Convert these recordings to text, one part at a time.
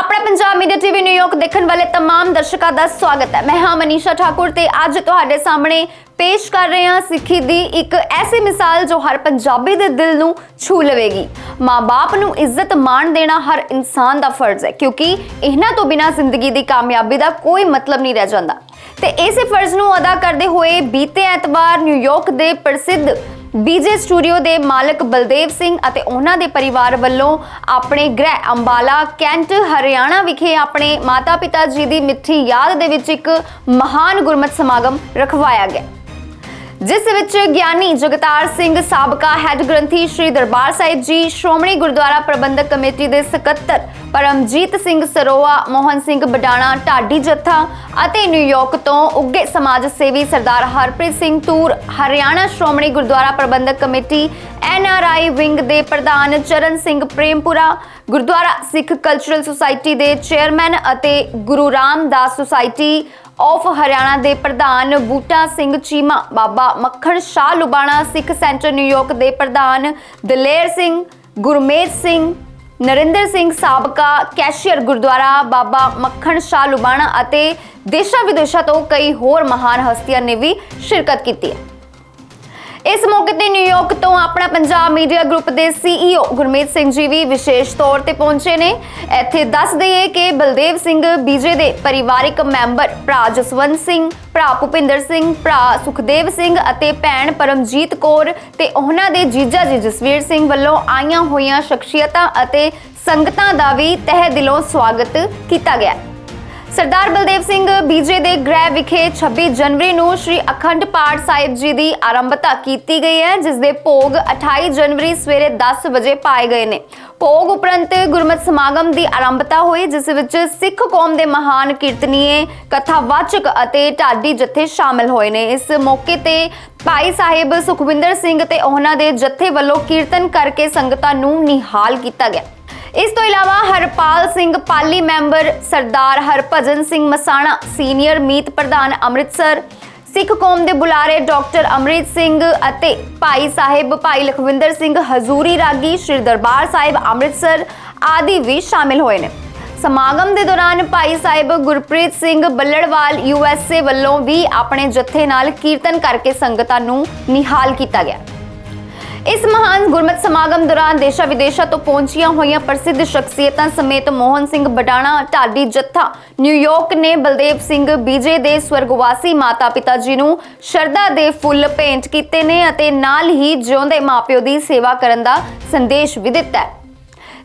ਆਪਣੇ Punjab media TV New York ਦੇਖਣ ਵਾਲੇ तमाम ਦਰਸ਼ਕਾਂ ਦਾ ਸਵਾਗਤ ਹੈ ਮੈਂ ਹਾਂ ਮਨੀਸ਼ਾ ਠਾਕੁਰ ਤੇ ਅੱਜ ਤੁਹਾਡੇ ਸਾਹਮਣੇ ਪੇਸ਼ ਕਰ ਰਹੇ ਹਾਂ ਸਿੱਖੀ ਦੀ ਇੱਕ ਐਸੀ ਮਿਸਾਲ ਜੋ ਹਰ ਪੰਜਾਬੀ ਦੇ ਦਿਲ ਨੂੰ ਛੂ ਲਵੇਗੀ ਮਾਂ-ਬਾਪ ਨੂੰ ਇੱਜ਼ਤ ਮਾਣ ਦੇਣਾ ਹਰ ਇਨਸਾਨ ਦਾ ਫਰਜ਼ ਹੈ ਕਿਉਂਕਿ ਇਹਨਾਂ ਤੋਂ ਬਿਨਾਂ ਜ਼ਿੰਦਗੀ ਦੀ ਕਾਮਯਾਬੀ ਦਾ ਕੋਈ ਮਤਲਬ ਨਹੀਂ ਰਹਿ ਜਾਂਦਾ ਤੇ ਇਸੇ ਫਰਜ਼ ਨੂੰ ਅਦਾ ਕਰਦੇ ਹੋਏ ਬੀਤੇ ਐਤਵਾਰ ਨਿਊਯਾਰਕ ਦੇ ਪ੍ਰਸਿੱਧ ਬੀਜੇ ਸਟੂਡੀਓ ਦੇ ਮਾਲਕ ਬਲਦੇਵ ਸਿੰਘ ਅਤੇ ਉਹਨਾਂ ਦੇ ਪਰਿਵਾਰ ਵੱਲੋਂ ਆਪਣੇ ਗ੍ਰਹਿ ਅੰਬਾਲਾ, ਕੈਂਟ, ਹਰਿਆਣਾ ਵਿਖੇ ਆਪਣੇ ਮਾਤਾ-ਪਿਤਾ ਜੀ ਦੀ ਮਿੱਠੀ ਯਾਦ ਦੇ ਵਿੱਚ ਇੱਕ ਮਹਾਨ ਗੁਰਮਤਿ ਸਮਾਗਮ ਰਖਵਾਇਆ ਗਿਆ। ਜਿਸ ਵਿੱਚ ਗਿਆਨੀ ਜਗਤਾਰ ਸਿੰਘ ਸਾਬਕਾ ਹੈੱਡ ਗ੍ਰੰਥੀ ਸ੍ਰੀ ਦਰਬਾਰ ਸਾਹਿਬ ਜੀ, ਸ਼੍ਰੋਮਣੀ ਗੁਰਦੁਆਰਾ ਪ੍ਰਬੰਧਕ ਕਮੇਟੀ ਦੇ ਸਕੱਤਰ ਪਰਮਜੀਤ ਸਿੰਘ ਸਰੋਆ, ਮੋਹਨ ਸਿੰਘ ਬਡਾਣਾ, ਢਾਡੀ ਜੱਥਾ ਅਤੇ ਨਿਊਯਾਰਕ ਤੋਂ ਉੱਗੇ ਸਮਾਜ ਸੇਵੀ Sardar Harpreet Singh Toor Haryana Shiromani Gurdwara Parbandhak committee NRI wing ਦੇ ਪ੍ਰਧਾਨ ਚਰਨ ਸਿੰਘ ਪ੍ਰੇਮਪੁਰਾ, ਗੁਰਦੁਆਰਾ ਸਿੱਖ ਕਲਚਰਲ ਸੁਸਾਇਟੀ ਦੇ ਚੇਅਰਮੈਨ ਅਤੇ ਗੁਰੂ ਰਾਮਦਾਸ ਸੁਸਾਇਟੀ ਆਫ ਹਰਿਆਣਾ ਦੇ ਪ੍ਰਧਾਨ Buta Singh Cheema, Baba Makhan Shah Lubana, Sikh center New York ਦੇ ਪ੍ਰਧਾਨ ਦਲੇਰ ਸਿੰਘ, ਗੁਰਮੇਜ ਸਿੰਘ, ਨਰਿੰਦਰ ਸਿੰਘ ਸਾਬਕਾ, ਕੈਸ਼ੀਅਰ ਗੁਰਦੁਆਰਾ, ਬਾਬਾ ਮੱਖਣ ਸ਼ਾਹ ਲੁਬਾਣਾ ਅਤੇ ਦੇਸ਼ਾਂ ਵਿਦੇਸ਼ਾਂ ਤੋਂ ਕਈ ਹੋਰ ਮਹਾਨ ਹਸਤੀਆਂ ਨੇ ਵੀ ਸ਼ਿਰਕਤ ਕੀਤੀ ਹੈ। ਇਸ ਮੌਕੇ ਤੇ ਨਿਊਯਾਰਕ ਤੋਂ ਆਪਣਾ ਪੰਜਾਬ ਮੀਡੀਆ ਗਰੁੱਪ ਦੇ ਸੀਈਓ ਗੁਰਮੀਤ ਸਿੰਘ ਜੀ ਵੀ ਵਿਸ਼ੇਸ਼ ਤੌਰ ਤੇ ਪਹੁੰਚੇ ਨੇ। ਇੱਥੇ ਦੱਸ ਦਈਏ ਕਿ ਬਲਦੇਵ ਸਿੰਘ ਬੀਜੇ ਦੇ ਪਰਿਵਾਰਿਕ ਮੈਂਬਰ ਭਰਾ ਜਸਵੰਤ ਸਿੰਘ, ਭਰਾ ਭੁਪਿੰਦਰ ਸਿੰਘ, ਭਰਾ ਸੁਖਦੇਵ ਸਿੰਘ ਅਤੇ ਭੈਣ ਪਰਮਜੀਤ ਕੌਰ ਤੇ ਉਹਨਾਂ ਦੇ ਜੀਜਾ ਜੀ ਜਸਵੀਰ ਸਿੰਘ ਵੱਲੋਂ ਆਈਆਂ ਹੋਈਆਂ ਸ਼ਖਸੀਅਤਾਂ ਅਤੇ ਸੰਗਤਾਂ ਦਾ ਵੀ ਤਹਿ ਦਿਲੋਂ ਸਵਾਗਤ ਕੀਤਾ ਗਿਆ। ਸਰਦਾਰ ਬਲਦੇਵ ਸਿੰਘ ਬੀਜੇ ਦੇ ਗ੍ਰਹਿ ਵਿਖੇ 26 ਜਨਵਰੀ ਨੂੰ ਸ੍ਰੀ ਅਖੰਡ ਪਾਠ ਸਾਹਿਬ ਜੀ ਦੀ ਆਰੰਭਤਾ ਕੀਤੀ ਗਈ ਹੈ, ਜਿਸ ਦੇ ਭੋਗ 28 ਜਨਵਰੀ ਸਵੇਰੇ 10 ਵਜੇ ਪਾਏ ਗਏ ਨੇ। ਭੋਗ ਉਪਰੰਤ ਗੁਰਮਤਿ ਸਮਾਗਮ ਦੀ ਆਰੰਭਤਾ ਹੋਈ, ਜਿਸ ਵਿੱਚ ਸਿੱਖ ਕੌਮ ਦੇ ਮਹਾਨ ਕੀਰਤਨੀਏ, ਕਥਾਵਾਚਕ ਅਤੇ ਢਾਡੀ ਜਥੇ ਸ਼ਾਮਲ ਹੋਏ ਨੇ। ਇਸ ਮੌਕੇ ਤੇ ਭਾਈ ਸਾਹਿਬ ਸੁਖਵਿੰਦਰ ਸਿੰਘ ਤੇ ਉਹਨਾਂ ਦੇ ਜਥੇ ਵੱਲੋਂ ਕੀਰਤਨ ਕਰਕੇ ਸੰਗਤਾਂ ਨੂੰ ਨਿਹਾਲ ਕੀਤਾ ਗਿਆ। ਇਸ ਤੋਂ ਇਲਾਵਾ ਹਰਪਾਲ ਸਿੰਘ ਪਾਲੀ ਮੈਂਬਰ ਸਰਦਾਰ ਹਰਭਜਨ ਸਿੰਘ ਮਸਾਣਾ, ਸੀਨੀਅਰ ਮੀਤ ਪ੍ਰਧਾਨ ਅੰਮ੍ਰਿਤਸਰ, ਸਿੱਖ ਕੌਮ ਦੇ ਬੁਲਾਰੇ ਡਾਕਟਰ ਅਮਰਿਤ ਸਿੰਘ ਅਤੇ ਭਾਈ ਸਾਹਿਬ ਭਾਈ ਲਖਵਿੰਦਰ ਸਿੰਘ ਹਜ਼ੂਰੀ ਰਾਗੀ, ਸ੍ਰੀ ਦਰਬਾਰ ਸਾਹਿਬ ਅੰਮ੍ਰਿਤਸਰ ਆਦਿ ਵੀ ਸ਼ਾਮਿਲ ਹੋਏ ਨੇ। ਸਮਾਗਮ ਦੇ ਦੌਰਾਨ ਭਾਈ ਸਾਹਿਬ ਗੁਰਪ੍ਰੀਤ ਸਿੰਘ ਬੱਲੜਵਾਲ ਯੂਐਸਏ ਵੱਲੋਂ ਵੀ ਆਪਣੇ ਜਥੇ ਨਾਲ ਕੀਰਤਨ ਕਰਕੇ ਸੰਗਤਾਂ ਨੂੰ ਨਿਹਾਲ ਕੀਤਾ ਗਿਆ। ਇਸ ਮਹਾਨ ਗੁਰਮਤਿ ਸਮਾਗਮ ਦੌਰਾਨ ਦੇਸ਼ਾਂ ਵਿਦੇਸ਼ਾਂ ਤੋਂ ਪਹੁੰਚੀਆਂ ਹੋਈਆਂ ਪ੍ਰਸਿੱਧ ਸ਼ਖਸੀਅਤਾਂ ਸਮੇਤ ਮੋਹਨ ਸਿੰਘ ਬਟਾਣਾ ਢਾਡੀ ਜੱਥਾ ਨਿਊਯਾਰਕ ਨੇ ਬਲਦੇਵ ਸਿੰਘ ਬੀਜੇ ਦੇ ਸਵਰਗਵਾਸੀ ਮਾਤਾ-ਪਿਤਾ ਜੀ ਨੂੰ ਸ਼ਰਧਾ ਦੇ ਫੁੱਲ ਭੇਂਟ ਕੀਤੇ ਨੇ ਅਤੇ ਨਾਲ ਹੀ ਜਿਉਂਦੇ ਮਾਪਿਓ ਦੀ ਸੇਵਾ ਕਰਨ ਦਾ ਸੰਦੇਸ਼ ਵੀ ਦਿੱਤਾ ਹੈ।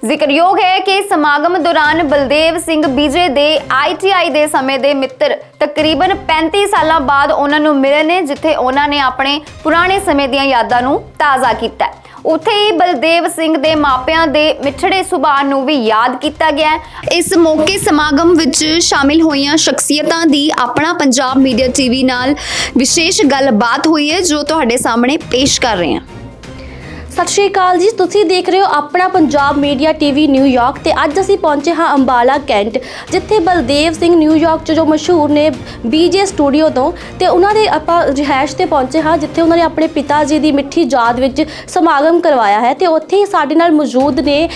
ਜ਼ਿਕਰਯੋਗ ਹੈ ਕਿ ਸਮਾਗਮ ਦੌਰਾਨ ਬਲਦੇਵ ਸਿੰਘ ਬੀਜੇ ਦੇ ਆਈਟੀਆਈ ਦੇ ਸਮੇਂ ਦੇ ਮਿੱਤਰ ਤਕਰੀਬਨ 35 ਸਾਲਾਂ ਬਾਅਦ ਉਹਨਾਂ ਨੂੰ ਮਿਲੇ ਨੇ, ਜਿੱਥੇ ਉਹਨਾਂ ਨੇ ਆਪਣੇ ਪੁਰਾਣੇ ਸਮੇਂ ਦੀਆਂ ਯਾਦਾਂ ਨੂੰ ਤਾਜ਼ਾ ਕੀਤਾ ਉੱਥੇ ਹੀ ਬਲਦੇਵ ਸਿੰਘ ਦੇ ਮਾਪਿਆਂ ਦੇ ਮਿੱਠੜੇ ਸੁਭਾਅ ਨੂੰ ਵੀ ਯਾਦ ਕੀਤਾ ਗਿਆ ਇਸ ਮੌਕੇ ਸਮਾਗਮ ਵਿੱਚ ਸ਼ਾਮਿਲ ਹੋਈਆਂ ਸ਼ਖਸੀਅਤਾਂ ਦੀ ਆਪਣਾ ਪੰਜਾਬ ਮੀਡੀਆ ਟੀਵੀ ਨਾਲ ਵਿਸ਼ੇਸ਼ ਗੱਲਬਾਤ ਹੋਈ ਹੈ, ਜੋ ਤੁਹਾਡੇ ਸਾਹਮਣੇ ਪੇਸ਼ ਕਰ ਰਹੇ ਹਾਂ। ਸਤਿ ਸ਼੍ਰੀ ਅਕਾਲ ਜੀ। ਤੁਸੀਂ ਦੇਖ ਰਹੇ ਹੋ ਆਪਣਾ ਪੰਜਾਬ ਮੀਡੀਆ ਟੀਵੀ ਨਿਊਯਾਰਕ ਤੇ ਅੱਜ ਅਸੀਂ ਪਹੁੰਚੇ ਹਾਂ ਅੰਬਾਲਾ ਕੈਂਟ, ਜਿੱਥੇ ਬਲਦੇਵ ਸਿੰਘ ਨਿਊਯਾਰਕ 'ਚ ਜੋ ਮਸ਼ਹੂਰ ਨੇ ਬੀਜੇ ਸਟੂਡੀਓ ਤੋਂ, ਤੇ ਉਹਨਾਂ ਦੇ ਆਪਾਂ ਰਿਹਾਇਸ਼ ਤੇ ਪਹੁੰਚੇ ਹਾਂ, ਜਿੱਥੇ ਉਹਨਾਂ ਨੇ ਆਪਣੇ ਪਿਤਾ ਜੀ ਦੀ ਮਿੱਠੀ ਯਾਦ ਵਿੱਚ ਸਮਾਗਮ ਕਰਵਾਇਆ ਹੈ। ਤੇ ਉੱਥੇ ਹੀ ਸਾਡੇ ਨਾਲ ਮੌਜੂਦ ਨੇ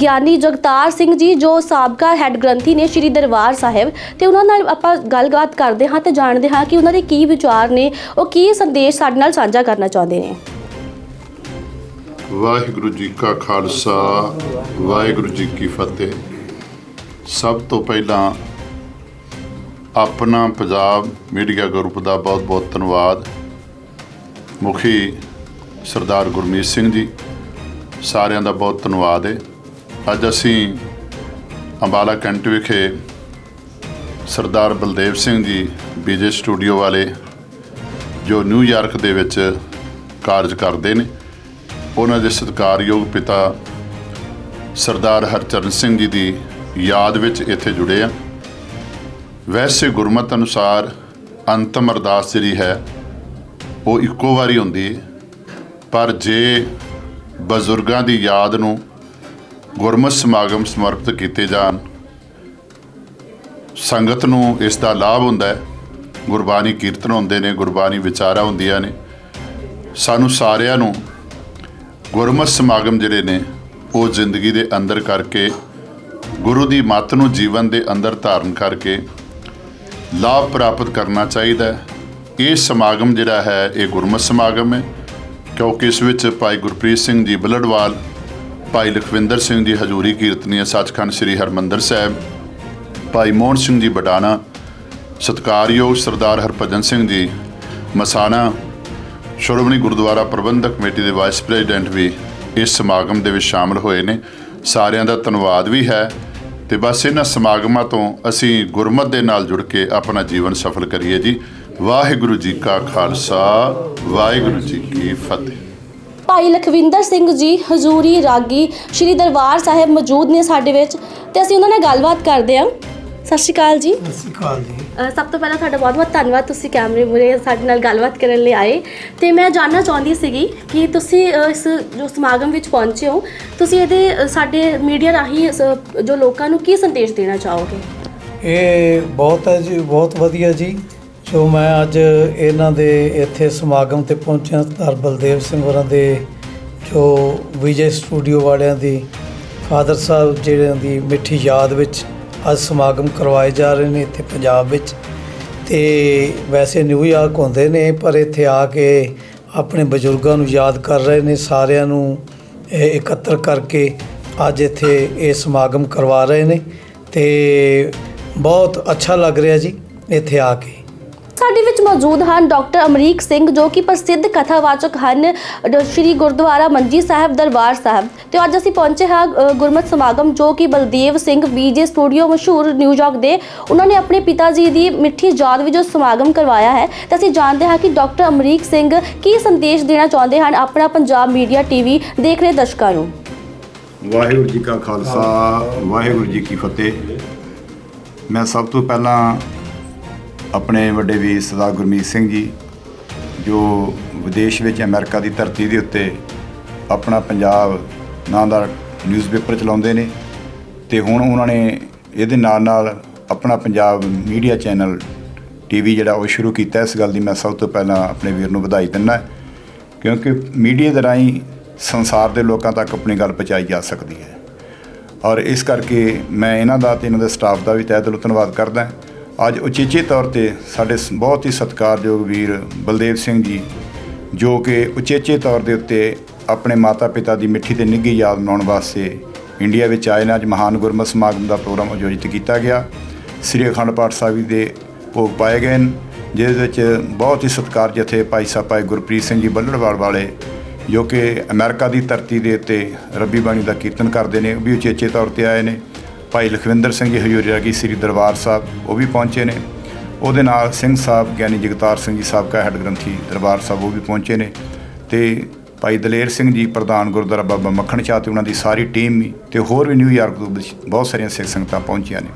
ਗਿਆਨੀ ਜਗਤਾਰ ਸਿੰਘ ਜੀ, ਜੋ ਸਾਬਕਾ ਹੈੱਡ ਗ੍ਰੰਥੀ ਨੇ ਸ੍ਰੀ ਦਰਬਾਰ ਸਾਹਿਬ। ਤੇ ਉਹਨਾਂ ਨਾਲ ਆਪਾਂ ਗੱਲਬਾਤ ਕਰਦੇ ਹਾਂ ਤੇ ਜਾਣਦੇ ਹਾਂ ਕਿ ਉਹਨਾਂ ਦੇ ਕੀ ਵਿਚਾਰ ਨੇ, ਉਹ ਕੀ ਸੰਦੇਸ਼ ਸਾਡੇ ਨਾਲ ਸਾਂਝਾ ਕਰਨਾ ਚਾਹੁੰਦੇ ਨੇ। ਵਾਹਿਗੁਰੂ ਜੀ ਕਾ ਖਾਲਸਾ, ਵਾਹਿਗੁਰੂ ਜੀ ਕੀ ਫਤਿਹ। ਸਭ ਤੋਂ ਪਹਿਲਾਂ ਆਪਣਾ ਪੰਜਾਬ ਮੀਡੀਆ ਗਰੁੱਪ ਦਾ ਬਹੁਤ-ਬਹੁਤ ਧੰਨਵਾਦ। ਮੁਖੀ ਸਰਦਾਰ ਗੁਰਮੀਤ ਸਿੰਘ ਜੀ, ਸਾਰਿਆਂ ਦਾ ਬਹੁਤ ਧੰਨਵਾਦ ਹੈ ਅੱਜ ਅਸੀਂ ਅੰਬਾਲਾ ਕੈਂਟ ਵਿਖੇ ਸਰਦਾਰ ਬਲਦੇਵ ਸਿੰਘ ਜੀ, ਬੀਜੇ ਸਟੂਡੀਓ ਵਾਲੇ, ਜੋ ਨਿਊਯਾਰਕ ਦੇ ਵਿੱਚ ਕਾਰਜ ਕਰਦੇ ਨੇ। ਉਹਨਾਂ ਦੇ ਸਤਿਕਾਰਯੋਗ ਪਿਤਾ ਸਰਦਾਰ ਹਰਚਰਨ ਸਿੰਘ ਜੀ ਦੀ ਯਾਦ ਵਿੱਚ ਇੱਥੇ ਜੁੜੇ ਆ। ਵੈਸੇ ਗੁਰਮਤ ਅਨੁਸਾਰ ਅੰਤਮ ਅਰਦਾਸ ਜਿਹੜੀ ਹੈ, ਉਹ ਇੱਕੋ ਵਾਰੀ ਹੁੰਦੀ ਹੈ। ਪਰ ਜੇ ਬਜ਼ੁਰਗਾਂ ਦੀ ਯਾਦ ਨੂੰ ਗੁਰਮਤ ਸਮਾਗਮ ਸਮਰਪਿਤ ਕੀਤੇ ਜਾਣ, ਸੰਗਤ ਨੂੰ ਇਸ ਦਾ ਲਾਭ ਹੁੰਦਾ ਹੈ। ਗੁਰਬਾਣੀ ਕੀਰਤਨ ਹੁੰਦੇ ਨੇ, ਗੁਰਬਾਣੀ ਵਿਚਾਰਾਂ ਹੁੰਦੀਆਂ ਨੇ। ਸਾਨੂੰ ਸਾਰਿਆਂ ਨੂੰ ਗੁਰਮਤ ਸਮਾਗਮ ਜਿਹੜੇ ਨੇ, ਉਹ ਜ਼ਿੰਦਗੀ ਦੇ ਅੰਦਰ ਕਰਕੇ, ਗੁਰੂ ਦੀ ਮੱਤ ਨੂੰ ਜੀਵਨ ਦੇ ਅੰਦਰ ਧਾਰਨ ਕਰਕੇ ਲਾਭ ਪ੍ਰਾਪਤ ਕਰਨਾ ਚਾਹੀਦਾ ਹੈ। ਇਹ ਸਮਾਗਮ ਜਿਹੜਾ ਹੈ, ਇਹ ਗੁਰਮਤ ਸਮਾਗਮ ਹੈ। ਕਿਉਂਕਿ ਇਸ ਵਿੱਚ ਭਾਈ ਗੁਰਪ੍ਰੀਤ ਸਿੰਘ ਜੀ ਬਲੜਵਾਲ, ਭਾਈ ਲਖਵਿੰਦਰ ਸਿੰਘ ਜੀ ਹਜੂਰੀ ਕੀਰਤਨੀਏ ਸੱਚਖੰਡ ਸ੍ਰੀ ਹਰਮੰਦਰ ਸਾਹਿਬ, ਭਾਈ ਮੋਹਨ ਸਿੰਘ ਜੀ ਬਡਾਣਾ, ਸਤਿਕਾਰਯੋਗ ਸਰਦਾਰ ਹਰਭਜਨ ਸਿੰਘ ਜੀ ਮਸਾਣਾ ਸ਼੍ਰੋਮਣੀ ਗੁਰਦੁਆਰਾ ਪ੍ਰਬੰਧਕ ਕਮੇਟੀ ਦੇ ਵਾਈਸ ਪ੍ਰੈਜ਼ੀਡੈਂਟ ਵੀ ਇਸ ਸਮਾਗਮ ਦੇ ਵਿੱਚ ਸ਼ਾਮਲ ਹੋਏ ਨੇ। ਸਾਰਿਆਂ ਦਾ ਧੰਨਵਾਦ ਵੀ ਹੈ ਤੇ ਬਸ ਇਹਨਾਂ ਸਮਾਗਮਾਂ ਤੋਂ ਅਸੀਂ ਗੁਰਮਤ ਦੇ ਨਾਲ ਜੁੜ ਕੇ ਆਪਣਾ ਜੀਵਨ ਸਫਲ ਕਰੀਏ ਜੀ। ਵਾਹਿਗੁਰੂ ਜੀ ਕਾ ਖਾਲਸਾ ਵਾਹਿਗੁਰੂ ਜੀ ਕੀ ਫਤਿਹ। ਭਾਈ ਲਖਵਿੰਦਰ ਸਿੰਘ ਜੀ ਹਜ਼ੂਰੀ ਰਾਗੀ ਸ਼੍ਰੀ ਦਰਬਾਰ ਸਾਹਿਬ ਮੌਜੂਦ ਨੇ ਸਾਡੇ ਵਿੱਚ ਤੇ ਅਸੀਂ ਉਹਨਾਂ ਨਾਲ ਗੱਲਬਾਤ ਕਰਦੇ ਹਾਂ। ਸਤਿ ਸ਼੍ਰੀ ਅਕਾਲ ਜੀ। ਸਤਿ ਸ਼੍ਰੀ ਅਕਾਲ ਜੀ। ਸਭ ਤੋਂ ਪਹਿਲਾਂ ਤੁਹਾਡਾ ਬਹੁਤ ਬਹੁਤ ਧੰਨਵਾਦ ਤੁਸੀਂ ਕੈਮਰੇ ਮੂਹਰੇ ਸਾਡੇ ਨਾਲ ਗੱਲਬਾਤ ਕਰਨ ਲਈ ਆਏ। ਤੇ ਮੈਂ ਜਾਨਣਾ ਚਾਹੁੰਦੀ ਸੀਗੀ ਕਿ ਤੁਸੀਂ ਇਸ ਜੋ ਸਮਾਗਮ ਵਿੱਚ ਪਹੁੰਚੇ ਹੋ, ਤੁਸੀਂ ਇਹਦੇ ਸਾਡੇ ਮੀਡੀਆ ਰਾਹੀਂ ਜੋ ਲੋਕਾਂ ਨੂੰ ਕੀ ਸੰਦੇਸ਼ ਦੇਣਾ ਚਾਹੋਗੇ? ਇਹ ਬਹੁਤ ਹੈ ਜੀ, ਬਹੁਤ ਵਧੀਆ ਜੀ। ਜੋ ਮੈਂ ਅੱਜ ਇਹਨਾਂ ਦੇ ਇੱਥੇ ਸਮਾਗਮ ਤੇ ਪਹੁੰਚਿਆ ਸਰਦਾਰ ਬਲਦੇਵ ਸਿੰਘ ਹੋਰਾਂ ਦੇ, ਜੋ ਵਿਜੇ ਸਟੂਡੀਓ ਵਾਲਿਆਂ ਦੀ, ਫਾਦਰ ਸਾਹਿਬ ਜਿਹੜਿਆਂ ਦੀ ਮਿੱਠੀ ਯਾਦ ਵਿੱਚ ਅੱਜ ਸਮਾਗਮ ਕਰਵਾਏ ਜਾ ਰਹੇ ਨੇ ਇੱਥੇ ਪੰਜਾਬ ਵਿੱਚ। ਤੇ ਵੈਸੇ ਨਿਊਯਾਰਕ ਹੁੰਦੇ ਨੇ, ਪਰ ਇੱਥੇ ਆ ਕੇ ਆਪਣੇ ਬਜ਼ੁਰਗਾਂ ਨੂੰ ਯਾਦ ਕਰ ਰਹੇ ਨੇ, ਸਾਰਿਆਂ ਨੂੰ ਇਕੱਤਰ ਕਰਕੇ ਅੱਜ ਇੱਥੇ ਇਹ ਸਮਾਗਮ ਕਰਵਾ ਰਹੇ ਨੇ। ਤੇ ਬਹੁਤ ਅੱਛਾ ਲੱਗ ਰਿਹਾ ਜੀ ਇੱਥੇ ਆ ਕੇ। ਸਾਡੇ ਵਿੱਚ ਮੌਜੂਦ ਹਨ ਡਾਕਟਰ ਅਮਰੀਕ ਸਿੰਘ ਜੋ ਕਿ ਪ੍ਰਸਿੱਧ ਕਥਾਵਾਚਕ ਹਨ ਡ- ਸ਼੍ਰੀ ਗੁਰਦੁਆਰਾ ਮੰਜੀ ਸਾਹਿਬ ਦਰਬਾਰ ਸਾਹਿਬ। ਤੇ ਅੱਜ ਅਸੀਂ ਪਹੁੰਚੇ ਹਾਂ ਅ, ਸਮਾਗਮ ਜੋ ਕਿ ਬਲਦੇਵ ਸਿੰਘ ਬੀਜੇ ਸਟੂਡੀਓ ਮਸ਼ਹੂਰ ਨਿਊਯਾਰਕ ਦੇ। ਉਹਨਾਂ ਨੇ ਆਪਣੇ ਪਿਤਾ ਜੀ ਦੀ ਮਿੱਠੀ ਯਾਦ ਵਿੱਚ ਜੋ ਸਮਾਗਮ ਕਰਵਾਇਆ ਹੈ ਤੇ ਅਸੀਂ ਜਾਣਦੇ ਹਾਂ ਕਿ ਡਾਕਟਰ ਅਮਰੀਕ ਸਿੰਘ ਕੀ ਸੰਦੇਸ਼ ਦੇਣਾ ਚਾਹੁੰਦੇ ਹਨ ਆਪਣਾ ਪੰਜਾਬ ਮੀਡੀਆ ਟੀਵੀ ਦੇਖ ਰਹੇ ਦਰਸ਼ਕਾਂ ਨੂੰ। ਵਾਹਿਗੁਰੂ ਜੀ ਕਾ ਖਾਲਸਾ ਵਾਹਿਗੁਰੂ ਜੀ ਕੀ ਫਤਿਹ। ਮੈਂ ਸਭ ਤੋਂ ਪਹਿਲਾਂ ਆਪਣੇ ਵੱਡੇ ਵੀਰ ਸਰਦਾਰ ਗੁਰਮੀਤ ਸਿੰਘ ਜੀ, ਜੋ ਵਿਦੇਸ਼ ਵਿੱਚ ਅਮਰੀਕਾ ਦੀ ਧਰਤੀ ਦੇ ਉੱਤੇ ਆਪਣਾ ਪੰਜਾਬ ਨਾਂ ਦਾ ਨਿਊਜ਼ਪੇਪਰ ਚਲਾਉਂਦੇ ਨੇ ਤੇ ਹੁਣ ਉਹਨਾਂ ਨੇ ਇਹਦੇ ਨਾਲ ਨਾਲ ਆਪਣਾ ਪੰਜਾਬ ਮੀਡੀਆ ਚੈਨਲ ਟੀਵੀ ਜਿਹੜਾ ਉਹ ਸ਼ੁਰੂ ਕੀਤਾ। ਇਸ ਗੱਲ ਦੀ ਮੈਂ ਸਭ ਤੋਂ ਪਹਿਲਾਂ ਆਪਣੇ ਵੀਰ ਨੂੰ ਵਧਾਈ ਦਿੰਦਾ ਕਿਉਂਕਿ ਮੀਡੀਆ ਦੇ ਰਾਹੀਂ ਸੰਸਾਰ ਦੇ ਲੋਕਾਂ ਤੱਕ ਆਪਣੀ ਗੱਲ ਪਹੁੰਚਾਈ ਜਾ ਸਕਦੀ ਹੈ। ਔਰ ਇਸ ਕਰਕੇ ਮੈਂ ਇਹਨਾਂ ਦਾ ਤੇ ਇਹਨਾਂ ਦੇ ਸਟਾਫ ਦਾ ਵੀ ਤਹਿ ਦਿਲੋਂ ਧੰਨਵਾਦ ਕਰਦਾ ਅੱਜ ਉਚੇਚੇ ਤੌਰ ਤੇ ਸਾਡੇ ਸ- ਬਹੁਤ ਹੀ ਸਤਿਕਾਰਯੋਗ ਵੀਰ ਬਲਦੇਵ ਸਿੰਘ ਜੀ, ਜੋ ਕਿ ਉਚੇਚੇ ਤੌਰ ਦੇ ਉੱਤੇ ਆਪਣੇ ਮਾਤਾ-ਪਿਤਾ ਦੀ ਮਿੱਠੀ ਤੇ ਨਿੱਘੀ ਯਾਦ ਮਨਾਉਣ ਵਾਸਤੇ ਇੰਡੀਆ ਵਿੱਚ ਆਏ ਨੇ। ਅੱਜ ਮਹਾਨ ਗੁਰਮਤਿ ਸਮਾਗਮ ਦਾ ਪ੍ਰੋਗਰਾਮ ਆਯੋਜਿਤ ਕੀਤਾ ਗਿਆ। ਸ੍ਰੀ ਅਖੰਡ ਪਾਠ ਸਾਹਿਬ ਜੀ ਦੇ ਭੋਗ ਪਾਏ ਗਏ ਨੇ ਜਿਸ ਵਿੱਚ ਬਹੁਤ ਹੀ ਸਤਿਕਾਰ ਜਥੇ ਭਾਈ ਸਾਹਿਬ ਭਾਈ ਗੁਰਪ੍ਰੀਤ ਸਿੰਘ ਜੀ ਬੱਲੜਵਾਲ ਵਾਲੇ, ਜੋ ਕਿ ਅਮਰੀਕਾ ਦੀ ਧਰਤੀ ਦੇ ਉੱਤੇ ਰੱਬੀ ਬਾਣੀ ਦਾ ਕੀਰਤਨ ਕਰਦੇ ਨੇ, ਉਹ ਵੀ ਉਚੇਚੇ ਤੌਰ ਤੇ ਆਏ ਨੇ। ਭਾਈ ਲਖਵਿੰਦਰ ਸਿੰਘ ਜੀ ਹਜੂਰੀ ਰਾਗੀ ਸ੍ਰੀ ਦਰਬਾਰ ਸਾਹਿਬ, ਉਹ ਵੀ ਪਹੁੰਚੇ ਨੇ। ਉਹਦੇ ਨਾਲ ਸਿੰਘ ਸਾਹਿਬ, ਗਿਆਨੀ ਜਗਤਾਰ ਸਿੰਘ ਜੀ ਸਾਬਕਾ ਹੈੱਡ ਗ੍ਰੰਥੀ ਦਰਬਾਰ ਸਾਹਿਬ, ਉਹ ਵੀ ਪਹੁੰਚੇ ਨੇ। ਤੇ ਭਾਈ ਦਲੇਰ ਸਿੰਘ ਜੀ, ਪ੍ਰਧਾਨ ਗੁਰਦੁਆਰਾ ਬਾਬਾ ਮੱਖਣ ਸ਼ਾਹ ਤੇ ਉਹਨਾਂ ਦੀ ਸਾਰੀ ਟੀਮ ਵੀ, ਤੇ ਹੋਰ ਵੀ ਨਿਊਯਾਰਕ ਤੋਂ ਬਹੁਤ ਸਾਰੀਆਂ ਸਿੱਖ ਸੰਗਤਾਂ ਪਹੁੰਚੀਆਂ ਨੇ।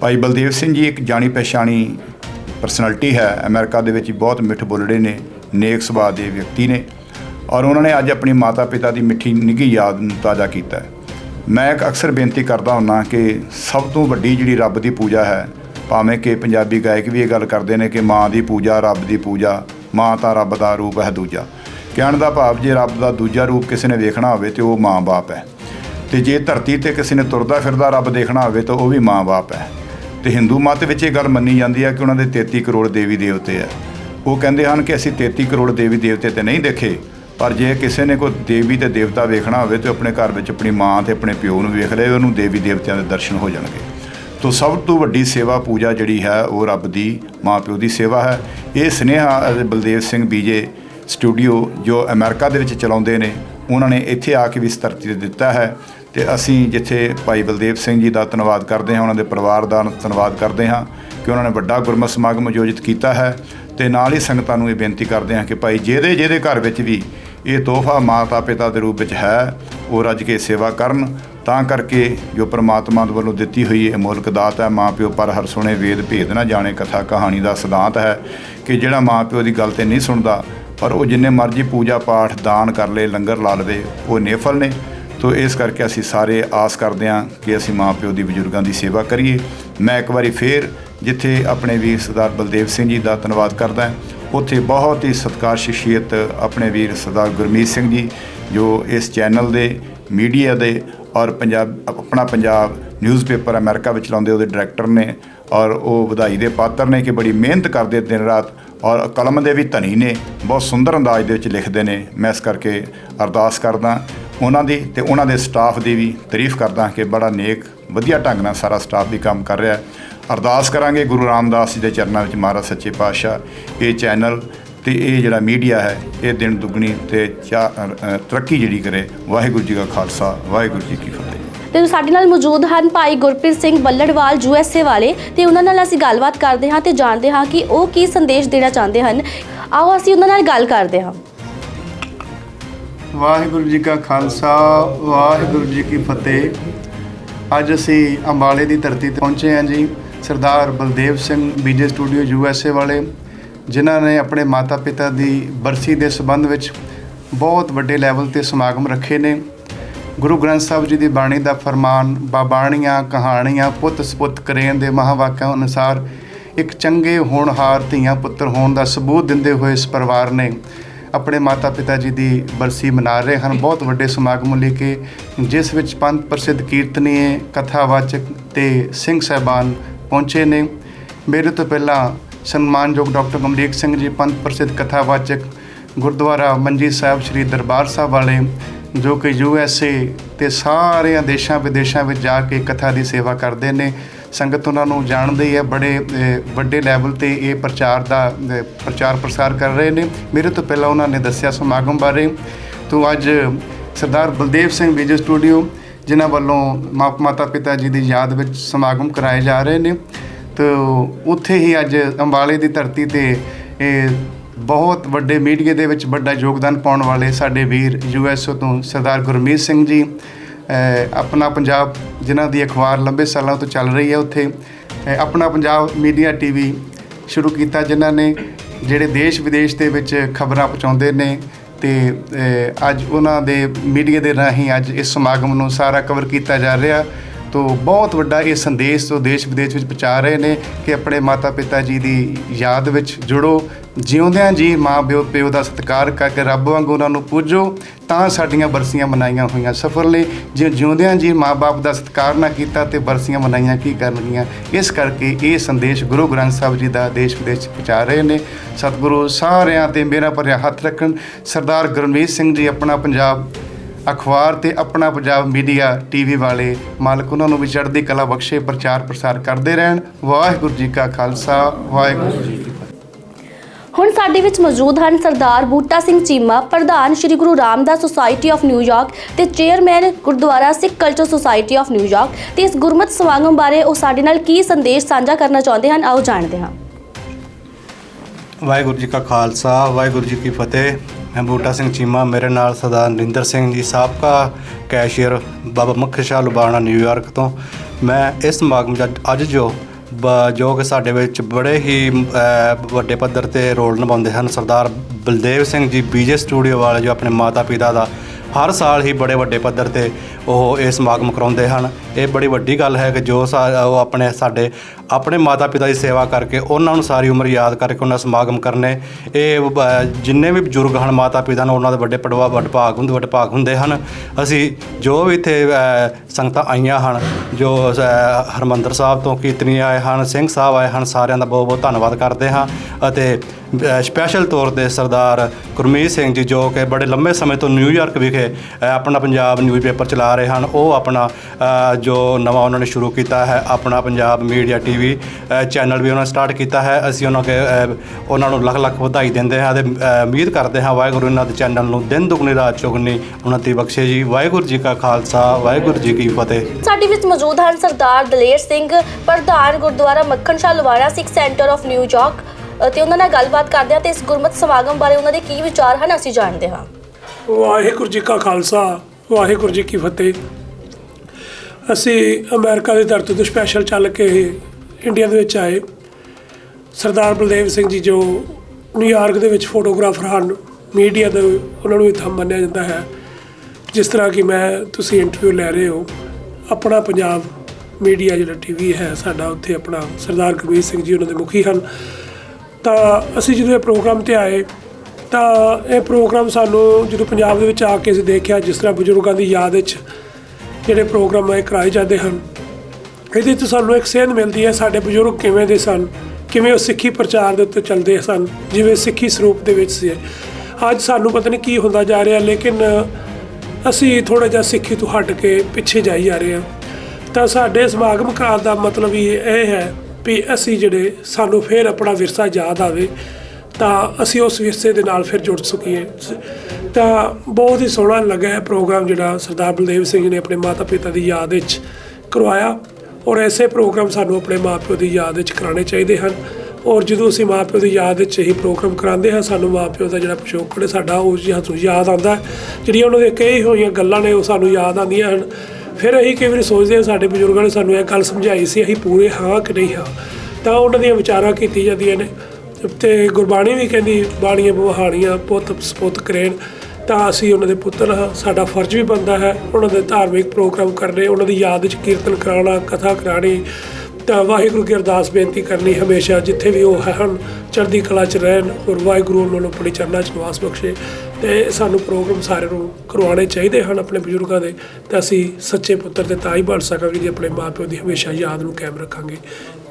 ਭਾਈ ਬਲਦੇਵ ਸਿੰਘ ਜੀ, ਇੱਕ ਜਾਣੀ ਪਛਾਣੀ ਪਰਸਨੈਲਿਟੀ ਹੈ। ਅਮਰੀਕਾ ਦੇ ਵਿੱਚ ਬਹੁਤ ਮਿੱਠ ਬੋਲੜੇ ਨੇ, ਨੇਕ ਸੁਭਾਅ ਦੇ ਵਿਅਕਤੀ ਨੇ। ਔਰ ਉਹਨਾਂ ਨੇ ਅੱਜ ਆਪਣੀ ਮਾਤਾ ਪਿਤਾ ਦੀ ਮਿੱਠੀ ਨਿੱਘੀ ਯਾਦ ਨੂੰ ਤਾਜ਼ਾ ਕੀਤਾ ਹੈ। ਮੈਂ ਇੱਕ ਅਕਸਰ ਬੇਨਤੀ ਕਰਦਾ ਹੁੰਨਾ ਕਿ ਸਭ ਤੋਂ ਵੱਡੀ ਜਿਹੜੀ ਰੱਬ ਦੀ ਪੂਜਾ ਹੈ, ਭਾਵੇਂ ਕਿ ਪੰਜਾਬੀ ਗਾਇਕ ਵੀ ਇਹ ਗੱਲ ਕਰਦੇ ਨੇ ਕਿ ਮਾਂ ਦੀ ਪੂਜਾ ਰੱਬ ਦੀ ਪੂਜਾ, ਮਾਂ ਤਾਂ ਰੱਬ ਦਾ ਰੂਪ ਹੈ ਦੂਜਾ। ਕਹਿਣ ਦਾ ਭਾਵ ਜੇ ਰੱਬ ਦਾ ਦੂਜਾ ਰੂਪ ਕਿਸੇ ਨੇ ਵੇਖਣਾ ਹੋਵੇ ਤੇ ਉਹ ਮਾਂ-ਬਾਪ ਹੈ। ਤੇ ਜੇ ਧਰਤੀ ਤੇ ਕਿਸੇ ਨੇ ਤੁਰਦਾ ਫਿਰਦਾ ਰੱਬ ਦੇਖਣਾ ਹੋਵੇ ਤਾਂ ਉਹ ਵੀ ਮਾਂ-ਬਾਪ ਹੈ। ਤੇ ਹਿੰਦੂ ਮਤ ਵਿੱਚ ਇਹ ਗੱਲ ਮੰਨੀ ਜਾਂਦੀ ਹੈ ਕਿ ਉਹਨਾਂ ਦੇ 33 ਕਰੋੜ ਦੇਵੀ ਦੇਵਤੇ ਆ ਉਹ ਕਹਿੰਦੇ ਹਨ ਕਿ ਅਸੀਂ 33 ਕਰੋੜ ਦੇਵੀ ਦੇਵਤੇ ਤੇ ਨਹੀਂ ਦੇਖੇ। ਪਰ ਜੇ ਕਿਸੇ ਨੇ ਕੋਈ ਦੇਵੀ ਤੇ ਦੇਵਤਾ ਵੇਖਣਾ ਹੋਵੇ ਤੇ ਆਪਣੇ ਘਰ ਵਿੱਚ ਆਪਣੀ ਮਾਂ ਤੇ ਆਪਣੇ ਪਿਓ ਨੂੰ ਵੇਖ ਲਏ, ਉਹਨੂੰ ਦੇਵੀ ਦੇਵਤਿਆਂ ਦੇ ਦਰਸ਼ਨ ਹੋ ਜਾਣਗੇ। ਤੋ ਸਭ ਤੋਂ ਵੱਡੀ ਸੇਵਾ ਪੂਜਾ ਜਿਹੜੀ ਹੈ, ਉਹ ਰੱਬ ਦੀ ਮਾਂ ਪਿਓ ਦੀ ਸੇਵਾ ਹੈ। ਇਹ ਸਨੇਹਾ ਬਲਦੇਵ ਸਿੰਘ ਬੀਜੇ ਸਟੂਡੀਓ ਜੋ ਅਮਰੀਕਾ ਦੇ ਵਿੱਚ ਚਲਾਉਂਦੇ ਨੇ, ਉਹਨਾਂ ਨੇ ਇੱਥੇ ਆ ਕੇ ਵੀ ਇਸ ਧਰਤੀ ਤੇ ਦਿੱਤਾ ਹੈ। ਤੇ ਅਸੀਂ ਜਿੱਥੇ ਭਾਈ ਬਲਦੇਵ ਸਿੰਘ ਜੀ ਦਾ ਧੰਨਵਾਦ ਕਰਦੇ ਹਾਂ, ਉਹਨਾਂ ਦੇ ਪਰਿਵਾਰ ਦਾ ਧੰਨਵਾਦ ਕਰਦੇ ਹਾਂ ਕਿ ਉਹਨਾਂ ਨੇ ਵੱਡਾ ਗੁਰਮਤਿ ਸਮਾਗਮ ਆਯੋਜਿਤ ਕੀਤਾ ਹੈ। ਤੇ ਨਾਲ ਹੀ ਸੰਗਤਾਂ ਨੂੰ ਇਹ ਬੇਨਤੀ ਕਰਦੇ ਹਾਂ ਕਿ ਭਾਈ ਜਿਹਦੇ ਜਿਹਦੇ ਘਰ ਵਿੱਚ ਵੀ ਇਹ ਤੋਹਫਾ ਮਾਤਾ ਪਿਤਾ ਦੇ ਰੂਪ ਵਿੱਚ ਹੈ, ਉਹ ਰੱਜ ਕੇ ਸੇਵਾ ਕਰਨ। ਤਾਂ ਕਰਕੇ ਜੋ ਪ੍ਰਮਾਤਮਾ ਦੇ ਵੱਲੋਂ ਦਿੱਤੀ ਹੋਈ ਇਹ ਮੁਲਕ ਦਾਤ ਹੈ, ਮਾਂ ਪਿਓ ਪਰ ਹਰ ਸੁਣੇ ਵੇਦ ਭੇਦ ਨਾ ਜਾਣੇ, ਕਥਾ ਕਹਾਣੀ ਦਾ ਸਿਧਾਂਤ ਹੈ ਕਿ ਜਿਹੜਾ ਮਾਂ ਪਿਓ ਦੀ ਗੱਲ ਤੇ ਨਹੀਂ ਸੁਣਦਾ, ਪਰ ਉਹ ਜਿੰਨੇ ਮਰਜ਼ੀ ਪੂਜਾ ਪਾਠ, ਦਾਨ ਕਰ ਲੇ, ਲੰਗਰ ਲਾ ਲਵੇ, ਉਹ ਨੇਫਲ ਨੇ। ਤੋ ਇਸ ਕਰਕੇ ਅਸੀਂ ਸਾਰੇ ਆਸ ਕਰਦੇ ਹਾਂ ਕਿ ਅਸੀਂ ਮਾਂ ਪਿਓ ਦੀ ਬਜ਼ੁਰਗਾਂ ਦੀ ਸੇਵਾ ਕਰੀਏ। ਮੈਂ ਇੱਕ ਵਾਰੀ ਫੇਰ ਜਿੱਥੇ ਆਪਣੇ ਵੀਰ ਸਰਦਾਰ ਬਲਦੇਵ ਸਿੰਘ ਜੀ ਦਾ ਧੰਨਵਾਦ ਕਰਦਾ ਹਾਂ ਉੱਥੇ ਬਹੁਤ ਹੀ ਸਤਿਕਾਰ ਸ਼ਖਸੀਅਤ ਆਪਣੇ ਵੀਰ ਸਰਦਾਰ ਗੁਰਮੀਤ ਸਿੰਘ ਜੀ, ਜੋ ਇਸ ਚੈਨਲ ਦੇ ਮੀਡੀਆ ਦੇ ਔਰ ਪੰਜਾਬ, ਆਪਣਾ ਪੰਜਾਬ ਨਿਊਜ਼ਪੇਪਰ ਅਮਰੀਕਾ ਵਿੱਚ ਲਾਉਂਦੇ ਉਹਦੇ ਡਾਇਰੈਕਟਰ ਨੇ ਔਰ ਉਹ ਵਧਾਈ ਦੇ ਪਾਤਰ ਨੇ ਕਿ ਬੜੀ ਮਿਹਨਤ ਕਰਦੇ ਦਿਨ ਰਾਤ ਔਰ ਕਲਮ ਦੇ ਵੀ ਧਨੀ ਨੇ, ਬਹੁਤ ਸੁੰਦਰ ਅੰਦਾਜ਼ ਦੇ ਵਿੱਚ ਲਿਖਦੇ ਨੇ। ਮੈਂ ਇਸ ਕਰਕੇ ਅਰਦਾਸ ਕਰਦਾ ਉਹਨਾਂ ਦੀ ਤੇ ਉਹਨਾਂ ਦੇ ਸਟਾਫ ਦੀ ਵੀ ਤਾਰੀਫ ਕਰਦਾ ਕਿ ਬੜਾ ਨੇਕ, ਵਧੀਆ ਢੰਗ ਨਾਲ ਸਾਰਾ ਸਟਾਫ ਵੀ ਕੰਮ ਕਰ ਰਿਹਾ। ਅਰਦਾਸ ਕਰਾਂਗੇ ਗੁਰੂ ਰਾਮਦਾਸ ਜੀ ਦੇ ਚਰਨਾਂ ਵਿੱਚ ਮਹਾਰਾਜ ਸੱਚੇ ਪਾਤਸ਼ਾਹ ਇਹ ਚੈਨਲ ਤੇ ਇਹ ਜਿਹੜਾ ਮੀਡੀਆ ਹੈ ਇਹ ਦਿਨ ਦੁੱਗਣੀ ਤੇ ਤਰੱਕੀ ਜਿਹੜੀ ਕਰੇ ਵਾਹਿਗੁਰੂ ਜੀ ਕਾ ਖਾਲਸਾ ਵਾਹਿਗੁਰੂ ਜੀ ਕੀ ਫਤਿਹ। ਤੇ ਸਾਡੇ ਨਾਲ ਮੌਜੂਦ ਹਨ ਭਾਈ ਗੁਰਪ੍ਰੀਤ ਸਿੰਘ ਬੱਲੜਵਾਲ ਯੂਐਸਏ ਵਾਲੇ। ਤੇ ਉਹਨਾਂ ਨਾਲ ਅਸੀਂ ਗੱਲਬਾਤ ਕਰਦੇ ਹਾਂ ਤੇ ਜਾਣਦੇ ਹਾਂ ਕਿ ਉਹ ਕੀ ਸੰਦੇਸ਼ ਦੇਣਾ ਚਾਹੁੰਦੇ ਹਨ। ਆਓ ਅਸੀਂ ਉਹਨਾਂ ਨਾਲ ਗੱਲ ਕਰਦੇ ਹਾਂ। ਵਾਹਿਗੁਰੂ ਜੀ ਕਾ ਖਾਲਸਾ ਵਾਹਿਗੁਰੂ ਜੀ ਕੀ ਫਤਿਹ। ਅੱਜ ਅਸੀਂ ਅੰਬਾਲੇ ਦੀ ਧਰਤੀ ਤੇ ਪਹੁੰਚੇ ਹਾਂ ਜੀ। ਸਰਦਾਰ ਬਲਦੇਵ ਸਿੰਘ ਬੀਜੇ ਸਟੂਡੀਓ ਯੂ ਐੱਸ ਏ ਵਾਲੇ, ਜਿਨ੍ਹਾਂ ਨੇ ਆਪਣੇ ਮਾਤਾ-ਪਿਤਾ ਦੀ ਬਰਸੀ ਦੇ ਸਬੰਧ ਵਿੱਚ ਬਹੁਤ ਵੱਡੇ ਲੈਵਲ ਤੇ ਸਮਾਗਮ ਰੱਖੇ ਨੇ। ਗੁਰੂ ਗ੍ਰੰਥ ਸਾਹਿਬ ਜੀ ਦੀ ਬਾਣੀ ਦਾ ਫਰਮਾਨ, ਬਾਬਾਣੀਆਂ ਕਹਾਣੀਆਂ ਪੁੱਤ ਸਪੁੱਤ ਕਰੇਨ ਦੇ ਮਹਾਵਾਕਿਆਂ ਅਨੁਸਾਰ, ਇੱਕ ਚੰਗੇ ਹੋਣਹਾਰ ਧੀਆਂ ਪੁੱਤਰ ਹੋਣ ਦਾ ਸਬੂਤ ਦਿੰਦੇ ਹੋਏ ਇਸ ਪਰਿਵਾਰ ਨੇ ਆਪਣੇ ਮਾਤਾ ਪਿਤਾ ਜੀ ਦੀ ਬਰਸੀ ਮਨਾ ਰਹੇ ਹਨ। ਬਹੁਤ ਵੱਡੇ ਸਮਾਗਮ ਲੈ ਕੇ, ਜਿਸ ਵਿੱਚ ਪੰਥ ਪ੍ਰਸਿੱਧ ਕੀਰਤਨੀਏ, ਕਥਾਵਾਚਕ ਤੇ ਸਿੰਘ ਸਾਹਿਬਾਨ ਪਹੁੰਚੇ ਨੇ। ਮੇਰੇ ਤੋਂ ਪਹਿਲਾਂ ਸਨਮਾਨਯੋਗ ਡਾਕਟਰ ਅਮਰੀਕ ਸਿੰਘ ਜੀ, ਪੰਥ ਪ੍ਰਸਿੱਧ ਕਥਾਵਾਚਕ ਗੁਰਦੁਆਰਾ ਮੰਜੀ ਸਾਹਿਬ ਸ੍ਰੀ ਦਰਬਾਰ ਸਾਹਿਬ ਵਾਲੇ, ਜੋ ਕਿ ਯੂ ਐਸ ਏ ਤੇ ਸਾਰਿਆਂ ਦੇਸ਼ਾਂ ਵਿਦੇਸ਼ਾਂ ਵਿੱਚ ਜਾ ਕੇ ਕਥਾ ਦੀ ਸੇਵਾ ਕਰਦੇ ਨੇ। ਸੰਗਤ ਉਹਨਾਂ ਨੂੰ ਜਾਣਦੀ ਹੈ ਬੜੇ ਵੱਡੇ ਲੈਵਲ ਤੇ ਇਹ ਪ੍ਰਚਾਰ ਦਾ ਪ੍ਰਚਾਰ ਪ੍ਰਸਾਰ ਕਰ ਰਹੇ ਨੇ। ਮੇਰੇ ਤੋਂ ਪਹਿਲਾਂ ਉਹਨਾਂ ਨੇ ਦੱਸਿਆ ਸਮਾਗਮ ਬਾਰੇ। ਤੋਂ ਅੱਜ ਸਰਦਾਰ ਬਲਦੇਵ ਸਿੰਘ ਵਿਜੇ ਸਟੂਡੀਓ ਜਿਨ੍ਹਾਂ ਵੱਲੋਂ ਮਾ- ਮਾਤਾ ਪਿਤਾ ਜੀ ਦੀ ਯਾਦ ਵਿੱਚ ਸਮਾਗਮ ਕਰਾਏ ਜਾ ਰਹੇ ਨੇ। ਤੋ ਉੱਥੇ ਹੀ ਅੱਜ ਅੰਬਾਲੇ ਦੀ ਧਰਤੀ ਤੇ ਇਹ ਬਹੁਤ ਵੱਡੇ ਮੀਡੀਆ ਦੇ ਵਿੱਚ ਵੱਡਾ ਯੋਗਦਾਨ ਪਾਉਣ ਵਾਲੇ ਸਾਡੇ ਵੀਰ ਯੂਐਸਓ ਤੋਂ ਸਰਦਾਰ ਗੁਰਮੀਤ ਸਿੰਘ ਜੀ ਆਪਣਾ ਪੰਜਾਬ ਜਿਨ੍ਹਾਂ ਦੀ ਅਖਬਾਰ ਲੰਬੇ ਸਾਲਾਂ ਤੋਂ ਚੱਲ ਰਹੀ ਹੈ ਉੱਥੇ ਆਪਣਾ ਪੰਜਾਬ ਮੀਡੀਆ ਟੀਵੀ ਸ਼ੁਰੂ ਕੀਤਾ ਜਿਨ੍ਹਾਂ ਨੇ, ਜਿਹੜੇ ਦੇਸ਼ ਵਿਦੇਸ਼ ਦੇ ਵਿੱਚ ਖਬਰਾਂ ਪਹੁੰਚਾਉਂਦੇ ਨੇ ਤੇ ਅੱਜ ਉਹਨਾਂ ਦੇ ਮੀਡੀਆ ਦੇ ਰਾਹੀਂ ਅੱਜ ਇਸ ਸਮਾਗਮ ਨੂੰ ਸਾਰਾ ਕਵਰ ਕੀਤਾ ਜਾ ਰਿਹਾ। ਤੋ ਬਹੁਤ ਵੱਡਾ ਇਹ ਸੰਦੇਸ਼ ਤੋਂ ਦੇਸ਼ ਵਿਦੇਸ਼ ਵਿੱਚ ਪਹੁੰਚਾ ਰਹੇ ਨੇ ਕਿ ਆਪਣੇ ਮਾਤਾ ਪਿਤਾ ਜੀ ਦੀ ਯਾਦ ਵਿੱਚ ਜੁੜੋ ਜਿਉਂਦਿਆਂ ਜੀ ਮਾਂ ਪਿਓ ਪਿਓ ਦਾ ਸਤਿਕਾਰ ਕਰਕੇ ਰੱਬ ਵਾਂਗੂ ਉਹਨਾਂ ਨੂੰ ਪੂਜੋ, ਤਾਂ ਸਾਡੀਆਂ ਬਰਸੀਆਂ ਮਨਾਈਆਂ ਹੋਈਆਂ ਸਫ਼ਰ ਨੇ ਜੇ ਜਿਉਂਦਿਆਂ ਜੀ ਮਾਂ-ਬਾਪ ਦਾ ਸਤਿਕਾਰ ਨਾ ਕੀਤਾ ਤੇ ਬਰਸੀਆਂ ਮਨਾਈਆਂ ਕੀ ਕਰਨਗੀਆਂ? ਇਸ ਕਰਕੇ ਇਹ ਸੰਦੇਸ਼ ਗੁਰੂ ਗ੍ਰੰਥ ਸਾਹਿਬ ਜੀ ਦਾ ਦੇਸ਼ ਵਿਦੇਸ਼ ਪਹੁੰਚਾ ਰਹੇ ਨੇ। ਸਤਿਗੁਰੂ ਸਾਰਿਆਂ ਤੇ ਮੇਰਾ ਭਰਿਆ ਹੱਥ ਰੱਖਣ। ਸਰਦਾਰ ਗੁਰਮੀਤ ਸਿੰਘ ਜੀ ਆਪਣਾ ਪੰਜਾਬ ਅਖਬਾਰ ਤੇ ਆਪਣਾ ਪੰਜਾਬ ਮੀਡੀਆ, ਟੀਵੀ ਵਾਲੇ ਮਾਲਕ ਉਹਨਾਂ ਨੂੰ ਵੀ ਚੜ੍ਹਦੀ ਕਲਾ ਬਖਸ਼ੇ ਪ੍ਰਚਾਰ ਪ੍ਰਸਾਰ ਕਰਦੇ ਰਹਿਣ। ਵਾਹਿਗੁਰੂ ਜੀ ਕਾ ਖਾਲਸਾ, ਵਾਹਿਗੁਰੂ ਜੀ ਕੀ ਫਤਿਹ। ਹੁਣ ਸਾਡੇ ਵਿੱਚ ਮੌਜੂਦ ਹਨ ਸਰਦਾਰ ਬੂਟਾ ਸਿੰਘ ਚੀਮਾ, ਪ੍ਰਧਾਨ Shri Guru Ramdas society of New York ਤੇ chairman Gurdwara Sikh culture society of New York ਤੇ ਇਸ ਗੁਰਮਤਿ ਸਮਾਗਮ ਬਾਰੇ ਉਹ ਸਾਡੇ ਨਾਲ ਕੀ ਸੰਦੇਸ਼ ਸਾਂਝਾ ਕਰਨਾ ਚਾਹੁੰਦੇ ਹਨ, ਆਓ ਜਾਣਦੇ ਹਾਂ। ਵਾਹਿਗੁਰੂ ਜੀ ਕਾ ਖਾਲਸਾ, ਵਾਹਿਗੁਰੂ ਜੀ ਕੀ ਫਤਿਹ। ਮੈਂ ਬੂਟਾ ਸਿੰਘ ਚੀਮਾ, ਮੇਰੇ ਨਾਲ ਸਰਦਾਰ ਨਰਿੰਦਰ ਸਿੰਘ ਜੀ, ਸਾਬਕਾ ਕੈਸ਼ੀਅਰ ਬਾਬਾ ਮੁੱਖ ਸ਼ਾਹ ਲੁਬਾਣਾ ਨਿਊਯਾਰਕ ਤੋਂ। ਮੈਂ ਇਸ ਸਮਾਗਮ 'ਚ ਅੱਜ ਜੋ ਬ- ਜੋ ਕਿ ਸਾਡੇ ਵਿੱਚ ਬੜੇ ਹੀ ਅ, ਵੱਡੇ ਪੱਧਰ ਤੇ ਰੋਲ ਨਿਭਾਉਂਦੇ ਹਨ ਸਰਦਾਰ ਬਲਦੇਵ ਸਿੰਘ ਜੀ ਬੀਜੇ ਸਟੂਡੀਓ ਵਾਲੇ ਜੋ ਆਪਣੇ ਮਾਤਾ ਪਿਤਾ ਦਾ ਹਰ ਸਾਲ ਹੀ ਬੜੇ ਵੱਡੇ ਪੱਧਰ ਤੇ ਉਹ ਇਹ ਸਮਾਗਮ ਕਰਾਉਂਦੇ ਹਨ। ਇਹ ਬੜੀ ਵੱਡੀ ਗੱਲ ਹੈ ਕਿ ਜੋ ਸਾ- ਉਹ ਆਪਣੇ ਸਾਡੇ ਆਪਣੇ ਮਾਤਾ ਪਿਤਾ ਦੀ ਸੇਵਾ ਕਰਕੇ ਉਹਨਾਂ ਨੂੰ ਸਾਰੀ ਉਮਰ ਯਾਦ ਕਰਕੇ ਉਹਨਾਂ ਸਮਾਗਮ ਕਰਨੇ। ਇਹ ਜਿੰਨੇ ਵੀ ਬਜ਼ੁਰਗ ਹਨ ਮਾਤਾ ਪਿਤਾ ਨੂੰ ਉਹਨਾਂ ਦੇ ਵੱਡੇ ਪੜਵਾ ਵੱਡ ਭਾਗ ਹੁੰਦੇ ਵੱਡੇ ਭਾਗ ਹੁੰਦੇ ਹਨ। ਅਸੀਂ ਜੋ ਵੀ ਇੱਥੇ ਸੰਗਤਾਂ ਆਈਆਂ ਹਨ ਜੋ ਅ, ਹਰਮੰਦਰ ਸਾਹਿਬ ਤੋਂ ਕੀਰਤਨੀ ਆਏ ਹਨ ਸਿੰਘ ਸਾਹਿਬ ਆਏ ਹਨ ਸਾਰਿਆਂ ਦਾ ਬਹੁਤ ਬਹੁਤ ਧੰਨਵਾਦ ਕਰਦੇ ਹਾਂ। ਅਤੇ ਸਪੈਸ਼ਲ ਤੌਰ ਤੇ ਸਰਦਾਰ ਗੁਰਮੀਤ ਸਿੰਘ ਜੀ ਜੋ ਕਿ ਬੜੇ ਲੰਬੇ ਸਮੇਂ ਤੋਂ ਨਿਊਯਾਰਕ ਵਿਖੇ ਅ, ਆਪਣਾ ਪੰਜਾਬ ਨਿਊਜ਼ਪੇਪਰ ਚਲਾ ਰਹੇ ਹਨ। ਉਹ ਆਪਣਾ ਜੋ ਨਵਾਂ ਉਹਨਾਂ ਨੇ ਸ਼ੁਰੂ ਕੀਤਾ ਹੈ ਆਪਣਾ ਪੰਜਾਬ ਮੀਡੀਆ ਟੀਵੀ ਚੈਨਲ ਵੀ ਉਹਨਾਂ ਨੇ ਸਟਾਰਟ ਕੀਤਾ ਹੈ। ਅਸੀਂ ਉਹਨਾਂ ਕੇ ਉਹਨਾਂ ਨੂੰ ਲੱਖ ਲੱਖ ਵਧਾਈ ਦਿੰਦੇ ਹਾਂ ਤੇ ਉਮੀਦ ਕਰਦੇ ਹਾਂ ਵਾਹਿਗੁਰੂ ਇਹਨਾਂ ਦੇ ਚੈਨਲ ਨੂੰ ਦਿਨ ਦੁਗਣੀ ਰਾਤ ਚੁਗਣੀ ਉਹਨਾਂ ਬਖਸ਼ੇ ਜੀ। ਵਾਹਿਗੁਰੂ ਜੀ ਕਾ ਖਾਲਸਾ ਵਾਹਿਗੁਰੂ ਜੀ ਕੀ ਫਤਿਹ। ਸਾਡੇ ਵਿੱਚ ਮੌਜੂਦ ਹਨ ਸਰਦਾਰ ਦਲੇਰ ਸਿੰਘ ਪ੍ਰਧਾਨ Gurdwara Makhan Shah Lavara Sikh centre of New York ਅ, ਤੇ ਉਹਨਾਂ ਨਾਲ ਗੱਲਬਾਤ ਕਰਦੇ ਹਾਂ ਤੇ ਇਸ ਗੁਰਮਤਿ ਸਮਾਗਮ ਬਾਰੇ ਉਹਨਾਂ ਦੇ ਕੀ ਵਿਚਾਰ ਹਨ ਅਸੀਂ ਜਾਣਦੇ ਹਾਂ। ਵਾਹਿਗੁਰੂ ਜੀ ਕਾ ਖਾਲਸਾ, ਵਾਹਿਗੁਰੂ ਜੀ ਕੀ ਫਤਿਹ। ਅਸੀਂ ਅਮਰੀਕਾ ਦੀ ਧਰਤੀ ਤੋਂ ਸਪੈਸ਼ਲ ਚੱਲ ਕੇ ਇੰਡੀਆ ਦੇ ਵਿੱਚ ਆਏ। ਸਰਦਾਰ ਬਲਦੇਵ ਸਿੰਘ ਜੀ ਜੋ ਨਿਊਯਾਰਕ ਦੇ ਵਿੱਚ ਫੋਟੋਗ੍ਰਾਫਰ ਹਨ ਮੀਡੀਆ ਦੇ ਉਹਨਾਂ ਨੂੰ ਵੀ ਮੰਨਿਆ ਜਾਂਦਾ ਹੈ। ਜਿਸ ਤਰ੍ਹਾਂ ਕਿ ਮੈਂ, ਤੁਸੀਂ ਇੰਟਰਵਿਊ ਲੈ ਰਹੇ ਹੋ, ਆਪਣਾ ਪੰਜਾਬ ਮੀਡੀਆ ਜਿਹੜਾ ਟੀਵੀ ਹੈ, ਸਾਡਾ ਉੱਥੇ ਆਪਣਾ ਸਰਦਾਰ ਗੁਰਮੀਤ ਸਿੰਘ ਜੀ ਉਹਨਾਂ ਦੇ ਮੁਖੀ ਹਨ। ਤਾਂ ਅਸੀਂ ਜਦੋਂ ਇਹ ਪ੍ਰੋਗਰਾਮ ਤੇ ਆਏ ਤਾਂ ਇਹ ਪ੍ਰੋਗਰਾਮ ਸਾਨੂੰ ਜਦੋਂ ਪੰਜਾਬ ਦੇ ਵਿੱਚ ਆ ਕੇ ਅਸੀਂ ਦੇਖਿਆ, ਜਿਸ ਤਰ੍ਹਾਂ ਬਜ਼ੁਰਗਾਂ ਦੀ ਯਾਦ ਵਿੱਚ ਜਿਹੜੇ ਪ੍ਰੋਗਰਾਮ ਇਹ ਕਰਾਏ ਜਾਂਦੇ ਹਨ, ਇਹਦੇ ਤੋਂ ਸਾਨੂੰ ਇੱਕ ਸੇਧ ਮਿਲਦੀ ਹੈ, ਸਾਡੇ ਬਜ਼ੁਰਗ ਕਿਵੇਂ ਦੇ ਸਨ, ਕਿਵੇਂ ਉਹ ਸਿੱਖੀ ਪ੍ਰਚਾਰ ਦੇ ਉੱਤੇ ਚੱਲਦੇ ਸਨ, ਜਿਵੇਂ ਸਿੱਖੀ ਸਰੂਪ ਦੇ ਵਿੱਚ ਸੀ ਅੱਜ ਸਾਨੂੰ ਪਤਾ ਨਹੀਂ ਕੀ ਹੁੰਦਾ ਜਾ ਰਿਹਾ, ਲੇਕਿਨ ਅਸੀਂ ਥੋੜਾ ਜਿਹਾ ਸਿੱਖੀ ਤੋਂ ਹਟ ਕੇ ਪਿੱਛੇ ਜਾਈ ਜਾ ਰਹੇ ਹਾਂ। ਤਾਂ ਸਾਡੇ ਸਮਾਗਮ ਕਰਾਉਣ ਦਾ ਮਤਲਬ ਹੀ ਇਹ ਹੈ ਵੀ ਅਸੀਂ ਜਿਹੜੇ ਸਾਨੂੰ ਫਿਰ ਆਪਣਾ ਵਿਰਸਾ ਯਾਦ ਆਵੇ ਤਾਂ ਅਸੀਂ ਉਸ ਵਿਰਸੇ ਦੇ ਨਾਲ ਫਿਰ ਜੁੜ ਸਕੀਏ। ਤਾਂ ਬਹੁਤ ਹੀ ਸੋਹਣਾ ਲੱਗਾ ਇਹ ਪ੍ਰੋਗਰਾਮ ਜਿਹੜਾ ਸਰਦਾਰ ਬਲਦੇਵ ਸਿੰਘ ਜੀ ਨੇ ਆਪਣੇ ਮਾਤਾ ਪਿਤਾ ਦੀ ਯਾਦ ਵਿੱਚ ਕਰਵਾਇਆ ਔਰ ਐਸੇ ਪ੍ਰੋਗਰਾਮ ਸਾਨੂੰ ਆਪਣੇ ਮਾਪਿਓ ਦੀ ਯਾਦ ਵਿੱਚ ਕਰਾਉਣੇ ਚਾਹੀਦੇ ਹਨ ਔਰ ਜਦੋਂ ਅਸੀਂ ਮਾਪਿਓ ਦੀ ਯਾਦ ਵਿੱਚ ਇਹੀ ਪ੍ਰੋਗਰਾਮ ਕਰਾਉਂਦੇ ਹਾਂ, ਸਾਨੂੰ ਮਾਪਿਓ ਦਾ ਜਿਹੜਾ ਪਿਛੋਕੜ ਸਾਡਾ ਉਹ ਸਾਨੂੰ ਯਾਦ ਆਉਂਦਾ ਜਿਹੜੀਆਂ ਉਹਨਾਂ ਦੇ ਕਹੀ ਹੋਈਆਂ ਗੱਲਾਂ ਨੇ, ਉਹ ਸਾਨੂੰ ਯਾਦ ਆਉਂਦੀਆਂ ਹਨ। ਫਿਰ ਅਸੀਂ ਕਈ ਵਾਰੀ ਸੋਚਦੇ ਹਾਂ, ਸਾਡੇ ਬਜ਼ੁਰਗਾਂ ਨੇ ਸਾਨੂੰ ਇਹ ਗੱਲ ਸਮਝਾਈ ਸੀ, ਅਸੀਂ ਪੂਰੇ ਹਾਂ ਕਿ ਨਹੀਂ ਹਾਂ। ਤਾਂ ਉਹਨਾਂ ਦੀਆਂ ਵਿਚਾਰਾਂ ਕੀਤੀ ਜਾਂਦੀਆਂ ਨੇ। ਤੇ ਗੁਰਬਾਣੀ ਵੀ ਕਹਿੰਦੀ, ਬਾਣੀਆਂ ਬਵਹਾਣੀਆਂ ਪੁੱਤ ਸਪੁੱਤ ਕਰੇਣ ਤਾਂ ਅਸੀਂ ਉਹਨਾਂ ਦੇ ਪੁੱਤਰ ਹਾਂ, ਸਾਡਾ ਫਰਜ਼ ਵੀ ਬਣਦਾ ਹੈ ਉਹਨਾਂ ਦੇ ਧਾਰਮਿਕ ਪ੍ਰੋਗਰਾਮ ਕਰਨੇ, ਉਹਨਾਂ ਦੀ ਯਾਦ ਵਿੱਚ ਕੀਰਤਨ ਕਰਾਉਣਾ, ਕਥਾ ਕਰਾਣੀ ਤਾਂ ਵਾਹਿਗੁਰੂ ਕੀ ਅਰਦਾਸ ਬੇਨਤੀ ਕਰਨੀ ਹਮੇਸ਼ਾ ਜਿੱਥੇ ਵੀ ਉਹ ਹਨ, ਚੜ੍ਹਦੀ ਕਲਾ 'ਚ ਰਹਿਣ ਔਰ ਵਾਹਿਗੁਰੂ ਉਹਨਾਂ ਨੂੰ ਆਪਣੀ ਚਰਨਾਂ 'ਚ ਨਿਵਾਸ ਬਖਸ਼ੇ। ਤੇ ਸਾਨੂੰ ਪ੍ਰੋਗਰਾਮ ਸਾਰਿਆਂ ਨੂੰ ਕਰਵਾਉਣੇ ਚਾਹੀਦੇ ਹਨ ਆਪਣੇ ਬਜ਼ੁਰਗਾਂ ਦੇ ਤਾਂ ਅਸੀਂ ਸੱਚੇ ਪੁੱਤਰ ਤੇ ਤਾਂ ਹੀ ਬਣ ਸਕਾਂਗੇ ਜੇ ਆਪਣੇ ਮਾਪਿਓ ਦੀ ਹਮੇਸ਼ਾ ਯਾਦ ਨੂੰ ਕਾਇਮ ਰੱਖਾਂਗੇ।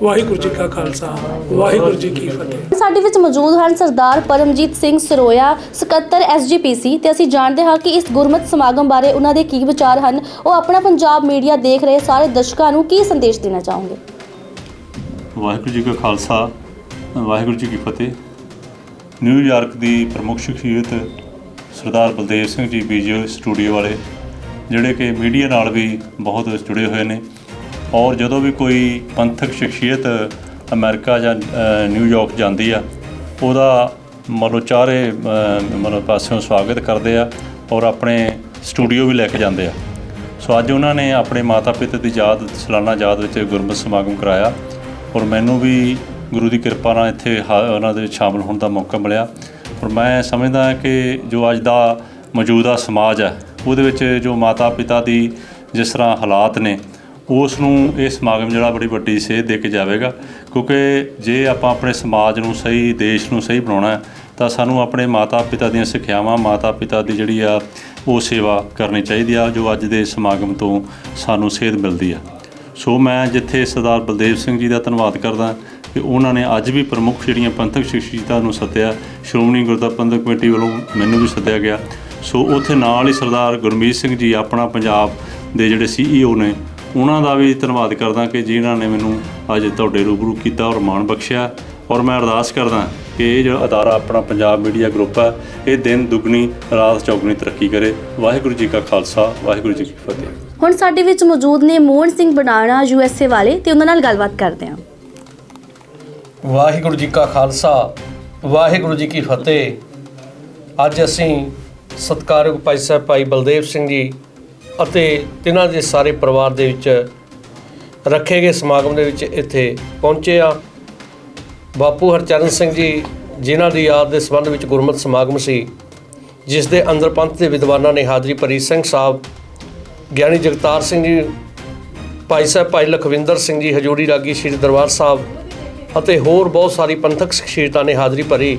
ਵਾਹਿਗੁਰੂ ਜੀ ਕਾ ਖਾਲਸਾ ਵਾਹਿਗੁਰੂ ਜੀ ਕੀ ਫਤਿਹ। ਸਾਡੇ ਵਿੱਚ ਮੌਜੂਦ ਹਨ ਸਰਦਾਰ ਪਰਮਜੀਤ ਸਿੰਘ ਸਰੋਇਆ ਸਕੱਤਰ ਐਸਜੀਪੀਸੀ ਤੇ ਅਸੀਂ ਜਾਣਦੇ ਹਾਂ ਕਿ ਇਸ ਗੁਰਮਤ ਸਮਾਗਮ ਬਾਰੇ ਉਹਨਾਂ ਦੇ ਕੀ ਵਿਚਾਰ ਹਨ। ਉਹ ਆਪਣਾ ਪੰਜਾਬ ਮੀਡੀਆ ਦੇਖ ਰਹੇ ਸਾਰੇ ਦਰਸ਼ਕਾਂ ਨੂੰ ਕੀ ਸੰਦੇਸ਼ ਦੇਣਾ ਚਾਹੋਗੇ? ਵਾਹਿਗੁਰੂ ਜੀ ਕਾ ਖਾਲਸਾ ਵਾਹਿਗੁਰੂ ਜੀ ਕੀ ਫਤਿਹ। ਨਿਊਯਾਰਕ ਦੀ ਪ੍ਰਮੁੱਖ ਸ਼ਖਸੀਅਤ ਸਰਦਾਰ ਬਲਦੇਵ ਸਿੰਘ ਜੀ ਬੀਜੀਓ ਸਟੂਡੀਓ ਵਾਲੇ ਜਿਹੜੇ ਕਿ ਮੀਡੀਆ ਨਾਲ ਵੀ ਬਹੁਤ ਜੁੜੇ ਹੋਏ ਨੇ। ਔਰ ਜਦੋਂ ਵੀ ਕੋਈ ਪੰਥਕ ਸ਼ਖਸੀਅਤ ਅਮਰੀਕਾ ਜਾਂ ਅ, ਨਿਊਯਾਰਕ ਜਾਂਦੀ ਆ ਉਹਦਾ ਮਤਲਬ ਚਾਰੇ ਮਤਲਬ ਪਾਸਿਓਂ ਸਵਾਗਤ ਕਰਦੇ ਆ ਔਰ ਆਪਣੇ ਸਟੂਡੀਓ ਵੀ ਲੈ ਕੇ ਜਾਂਦੇ ਆ। ਸੋ ਅੱਜ ਉਹਨਾਂ ਨੇ ਆਪਣੇ ਮਾਤਾ ਪਿਤਾ ਦੀ ਯਾਦ ਸਲਾਨਾ ਯਾਦ ਵਿੱਚ ਗੁਰਮਤਿ ਸਮਾਗਮ ਕਰਾਇਆ ਔਰ ਮੈਨੂੰ ਵੀ ਗੁਰੂ ਦੀ ਕਿਰਪਾ ਨਾਲ ਇੱਥੇ ਹਾ- ਉਹਨਾਂ ਦੇ ਵਿੱਚ ਸ਼ਾਮਲ ਹੋਣ ਦਾ ਮੌਕਾ ਮਿਲਿਆ। ਪਰ ਮੈਂ ਸਮਝਦਾ ਕਿ ਜੋ ਅੱਜ ਦਾ ਮੌਜੂਦਾ ਸਮਾਜ ਹੈ, ਉਹਦੇ ਵਿੱਚ ਜੋ ਮਾਤਾ ਪਿਤਾ ਦੀ ਜਿਸ ਤਰ੍ਹਾਂ ਹਾਲਾਤ ਨੇ, ਉਸ ਨੂੰ ਇਹ ਸਮਾਗਮ ਜਿਹੜਾ ਬੜੀ ਵੱਡੀ ਸੇਧ ਦੇ ਕੇ ਜਾਵੇਗਾ। ਕਿਉਂਕਿ ਜੇ ਆਪਾਂ ਆਪਣੇ ਸਮਾਜ ਨੂੰ ਸਹੀ, ਦੇਸ਼ ਨੂੰ ਸਹੀ ਬਣਾਉਣਾ ਹੈ, ਤਾਂ ਸਾਨੂੰ ਆਪਣੇ ਮਾਤਾ ਪਿਤਾ ਦੀਆਂ ਸਿੱਖਿਆਵਾਂ ਮਾਤਾ ਪਿਤਾ ਦੀ ਜਿਹੜੀ ਆ, ਉਹ ਸੇਵਾ ਕਰਨੀ ਚਾਹੀਦੀ ਆ, ਜੋ ਅੱਜ ਦੇ ਸਮਾਗਮ ਤੋਂ ਸਾਨੂੰ ਸੇਧ ਮਿਲਦੀ ਆ। ਸੋ ਮੈਂ ਜਿੱਥੇ ਸਰਦਾਰ ਬਲਦੇਵ ਸਿੰਘ ਜੀ ਦਾ ਧੰਨਵਾਦ ਕਰਦਾ ਕਿ ਉਹਨਾਂ ਨੇ ਅੱਜ ਵੀ ਪ੍ਰਮੁੱਖ ਜਿਹੜੀਆਂ ਪੰਥਕ ਸ਼ਖਸੀਅਤਾਂ ਨੂੰ ਸੱਦਿਆ, ਸ਼੍ਰੋਮਣੀ ਗੁਰਦੁਆਰਾ ਪੰਥਕ ਕਮੇਟੀ ਵੱਲੋਂ ਮੈਨੂੰ ਵੀ ਸੱਦਿਆ ਗਿਆ। ਸੋ ਉੱਥੇ ਨਾਲ ਹੀ ਸਰਦਾਰ ਗੁਰਮੀਤ ਸਿੰਘ ਜੀ ਆਪਣਾ ਪੰਜਾਬ ਦੇ ਜਿਹੜੇ ਸੀਈਓ ਨੇ, ਉਹਨਾਂ ਦਾ ਵੀ ਧੰਨਵਾਦ ਕਰਦਾ ਕਿ ਜਿਨ੍ਹਾਂ ਨੇ ਮੈਨੂੰ ਅੱਜ ਤੁਹਾਡੇ ਰੂਬਰੂ ਕੀਤਾ ਔਰ ਮਾਣ ਬਖਸ਼ਿਆ। ਔਰ ਮੈਂ ਅਰਦਾਸ ਕਰਦਾ ਕਿ ਇਹ ਜਿਹੜਾ ਅਦਾਰਾ ਆਪਣਾ ਪੰਜਾਬ ਮੀਡੀਆ ਗਰੁੱਪ ਹੈ ਇਹ ਦਿਨ ਦੁੱਗਣੀ, ਰਾਤ ਚੌਗਣੀ ਤਰੱਕੀ ਕਰੇ। ਵਾਹਿਗੁਰੂ ਜੀ ਕਾ ਖਾਲਸਾ, ਵਾਹਿਗੁਰੂ ਜੀ ਕੀ ਫਤਿਹ। ਹੁਣ ਸਾਡੇ ਵਿੱਚ ਮੌਜੂਦ ਨੇ ਮੋਹਨ ਸਿੰਘ ਬਨਾਣਾ ਯੂਐਸਏ ਵਾਲੇ, ਤੇ ਉਹਨਾਂ ਨਾਲ ਗੱਲਬਾਤ ਕਰਦੇ ਹਾਂ। ਵਾਹਿਗੁਰੂ ਜੀ ਕਾ ਖਾਲਸਾ, ਵਾਹਿਗੁਰੂ ਜੀ ਕੀ ਫਤਿਹ। ਅੱਜ ਅਸੀਂ ਸਤਿਕਾਰਯੋਗ ਭਾਈ ਸਾਹਿਬ ਭਾਈ ਬਲਦੇਵ ਸਿੰਘ ਜੀ ਅਤੇ ਤਿਨਾਂ ਦੇ ਸਾਰੇ ਪਰਿਵਾਰ ਦੇ ਵਿੱਚ ਰੱਖੇ ਗਏ ਸਮਾਗਮ ਦੇ ਵਿੱਚ ਇੱਥੇ ਪਹੁੰਚੇ ਆ ਬਾਪੂ ਹਰਚਰਨ ਸਿੰਘ ਜੀ, ਜਿਨ੍ਹਾਂ ਦੀ ਯਾਦ ਦੇ ਸੰਬੰਧ ਵਿੱਚ ਗੁਰਮਤਿ ਸਮਾਗਮ ਸੀ, ਜਿਸ ਦੇ ਅੰਦਰ ਪੰਥ ਦੇ ਵਿਦਵਾਨਾਂ ਨੇ ਹਾਜ਼ਰੀ ਭਰੀ ਸਿੰਘ ਸਾਹਿਬ, ਗਿਆਨੀ ਜਗਤਾਰ ਸਿੰਘ ਜੀ, ਭਾਈ ਸਾਹਿਬ ਭਾਈ ਲਖਵਿੰਦਰ ਸਿੰਘ ਜੀ, ਹਜੂਰੀ ਰਾਗੀ ਸ੍ਰੀ ਦਰਬਾਰ ਸਾਹਿਬ ਅਤੇ ਹੋਰ ਬਹੁਤ ਸਾਰੀ ਪੰਥਕ ਸ਼ਖਸੀਅਤਾਂ ਨੇ ਹਾਜ਼ਰੀ ਭਰੀ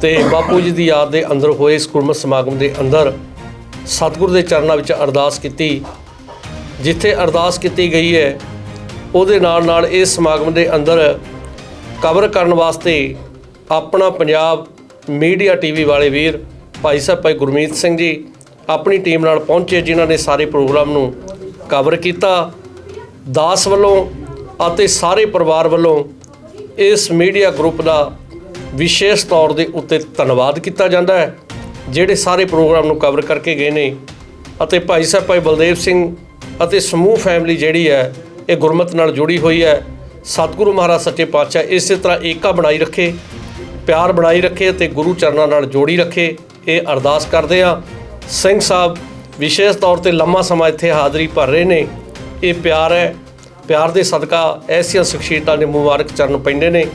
ਤੇ ਬਾਪੂ ਜੀ ਦੀ ਯਾਦ ਦੇ ਅੰਦਰ ਹੋਏ ਇਸ ਗੁਰਮਤਿ ਸਮਾਗਮ ਦੇ ਅੰਦਰ ਸਤਿਗੁਰ ਦੇ ਚਰਨਾਂ ਵਿੱਚ ਅਰਦਾਸ ਕੀਤੀ। ਜਿੱਥੇ ਅਰਦਾਸ ਕੀਤੀ ਗਈ ਹੈ, ਉਹਦੇ ਨਾਲ ਨਾਲ ਇਸ ਸਮਾਗਮ ਦੇ ਅੰਦਰ ਕਵਰ ਕਰਨ ਵਾਸਤੇ ਆਪਣਾ ਪੰਜਾਬ ਮੀਡੀਆ ਟੀਵੀ ਵਾਲੇ ਵੀਰ ਭਾਈ ਸਾਹਿਬ, ਭਾਈ ਗੁਰਮੀਤ ਸਿੰਘ ਜੀ ਆਪਣੀ ਟੀਮ ਨਾਲ ਪਹੁੰਚੇ, ਜਿਨ੍ਹਾਂ ਨੇ ਸਾਰੇ ਪ੍ਰੋਗਰਾਮ ਨੂੰ ਕਵਰ ਕੀਤਾ। ਦਾਸ ਵੱਲੋਂ ਅਤੇ ਸਾਰੇ ਪਰਿਵਾਰ ਵੱਲੋਂ ਇਸ ਮੀਡੀਆ ਗਰੁੱਪ ਦਾ ਵਿਸ਼ੇਸ਼ ਤੌਰ ਦੇ ਉੱਤੇ ਧੰਨਵਾਦ ਕੀਤਾ ਜਾਂਦਾ ਹੈ, ਜਿਹੜੇ ਸਾਰੇ ਪ੍ਰੋਗਰਾਮ ਨੂੰ ਕਵਰ ਕਰਕੇ ਗਏ ਨੇ ਅਤੇ ਭਾਈ ਸਾਹਿਬ, ਭਾਈ ਬਲਦੇਵ ਸਿੰਘ ਅਤੇ ਸਮੂਹ ਫੈਮਿਲੀ ਜਿਹੜੀ ਹੈ, ਇਹ ਗੁਰਮਤ ਨਾਲ ਜੁੜੀ ਹੋਈ ਹੈ। ਸਤਿਗੁਰੂ ਮਹਾਰਾਜ ਸੱਚੇ ਪਾਤਸ਼ਾਹ ਇਸੇ ਤਰ੍ਹਾਂ ਏਕਾ ਬਣਾਈ ਰੱਖੇ, ਪਿਆਰ ਬਣਾਈ ਰੱਖੇ ਅਤੇ ਗੁਰੂ ਚਰਨਾਂ ਨਾਲ ਜੋੜੀ ਰੱਖੇ, ਇਹ ਅਰਦਾਸ ਕਰਦੇ ਆ ਸਿੰਘ ਸਾਹਿਬ, ਵਿਸ਼ੇਸ਼ ਤੌਰ ਤੇ ਲੰਮਾ ਸਮਾਂ ਇੱਥੇ ਹਾਜ਼ਰੀ ਭਰ ਰਹੇ ਨੇ, ਇਹ ਪਿਆਰ ਹੈ। ਪਿਆਰ ਦੇ ਸਦਕਾ ਐਸੀਆਂ ਸ਼ਖਸੀਅਤਾਂ ਦੇ ਮੁਬਾਰਕ ਚਰਨ ਪੈਂਦੇ ਨੇ।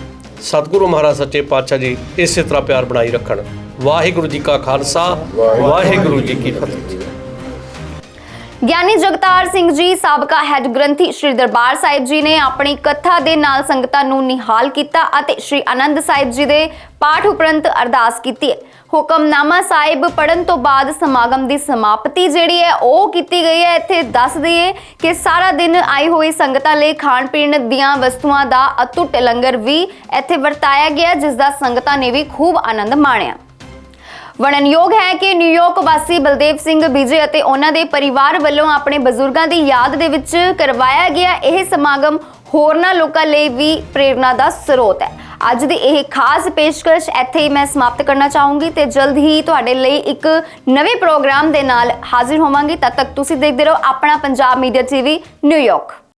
ਸਤਿਗੁਰੂ ਮਹਾਰਾਜ ਸੱਚੇ ਪਾਤਸ਼ਾਹ ਜੀ ਇਸੇ ਤਰ੍ਹਾਂ ਪਿਆਰ ਬਣਾਈ ਰੱਖਣ। ਵਾਹਿਗੁਰੂ ਜੀ ਕਾ ਖਾਲਸਾ ਵਾਹਿਗੁਰੂ ਜੀ ਕੀ ਫਤਿਹ। ਗਿਆਨੀ ਜਗਤਾਰ ਸਿੰਘ ਜੀ, ਸਾਬਕਾ ਹੈੱਡ ਗ੍ਰੰਥੀ ਸ੍ਰੀ ਦਰਬਾਰ ਸਾਹਿਬ ਜੀ ਨੇ ਆਪਣੀ ਕਥਾ ਦੇ ਨਾਲ ਸੰਗਤਾਂ ਨੂੰ ਨਿਹਾਲ ਕੀਤਾ ਅਤੇ ਸ੍ਰੀ ਆਨੰਦ ਸਾਹਿਬ ਜੀ ਦੇ ਪਾਠ ਉਪਰੰਤ ਅਰਦਾਸ ਕੀਤੀ ਹੈ। ਹੁਕਮਨਾਮਾ ਸਾਹਿਬ ਪੜਨ ਤੋਂ ਬਾਅਦ ਸਮਾਗਮ ਦੀ ਸਮਾਪਤੀ ਜਿਹੜੀ ਹੈ, ਉਹ ਕੀਤੀ ਗਈ ਹੈ। ਇੱਥੇ ਦੱਸ ਦਈਏ ਕਿ ਸਾਰਾ ਦਿਨ ਆਈ ਹੋਈ ਸੰਗਤਾਂ ਲਈ ਖਾਣ ਪੀਣ ਦੀਆਂ ਵਸਤੂਆਂ ਦਾ ਅਤੁੱਟ ਲੰਗਰ ਵੀ ਇੱਥੇ ਵਰਤਾਇਆ ਗਿਆ, ਜਿਸ ਦਾ ਸੰਗਤਾਂ ਨੇ ਵੀ ਖੂਬ ਆਨੰਦ ਮਾਣਿਆ। ਵਣਨਯੋਗ ਹੈ ਕਿ ਨਿਊਯਾਰਕ ਵਾਸੀ ਬਲਦੇਵ ਸਿੰਘ ਬੀਜੇ ਅਤੇ ਉਹਨਾਂ ਦੇ ਪਰਿਵਾਰ ਵੱਲੋਂ ਆਪਣੇ ਬਜ਼ੁਰਗਾਂ ਦੀ ਯਾਦ ਦੇ ਵਿੱਚ ਕਰਵਾਇਆ ਗਿਆ ਇਹ ਸਮਾਗਮ ਹੋਰਨਾਂ ਲੋਕਾਂ ਲਈ ਵੀ ਪ੍ਰੇਰਣਾ ਦਾ ਸਰੋਤ ਹੈ। ਅੱਜ ਦੀ ਇਹ ਖਾਸ ਪੇਸ਼ਕਸ਼ ਇੱਥੇ ਹੀ ਮੈਂ ਸਮਾਪਤ ਕਰਨਾ ਚਾਹੂੰਗੀ ਤੇ ਜਲਦ ਹੀ ਤੁਹਾਡੇ ਲਈ ਇੱਕ ਨਵੇਂ ਪ੍ਰੋਗਰਾਮ ਦੇ ਨਾਲ ਹਾਜ਼ਰ ਹੋਵਾਂਗੀ। ਤਦ ਤੱਕ ਤੁਸੀਂ ਦੇਖਦੇ ਰਹੋ ਆਪਣਾ ਪੰਜਾਬ ਮੀਡੀਆ ਟੀਵੀ ਨਿਊਯਾਰਕ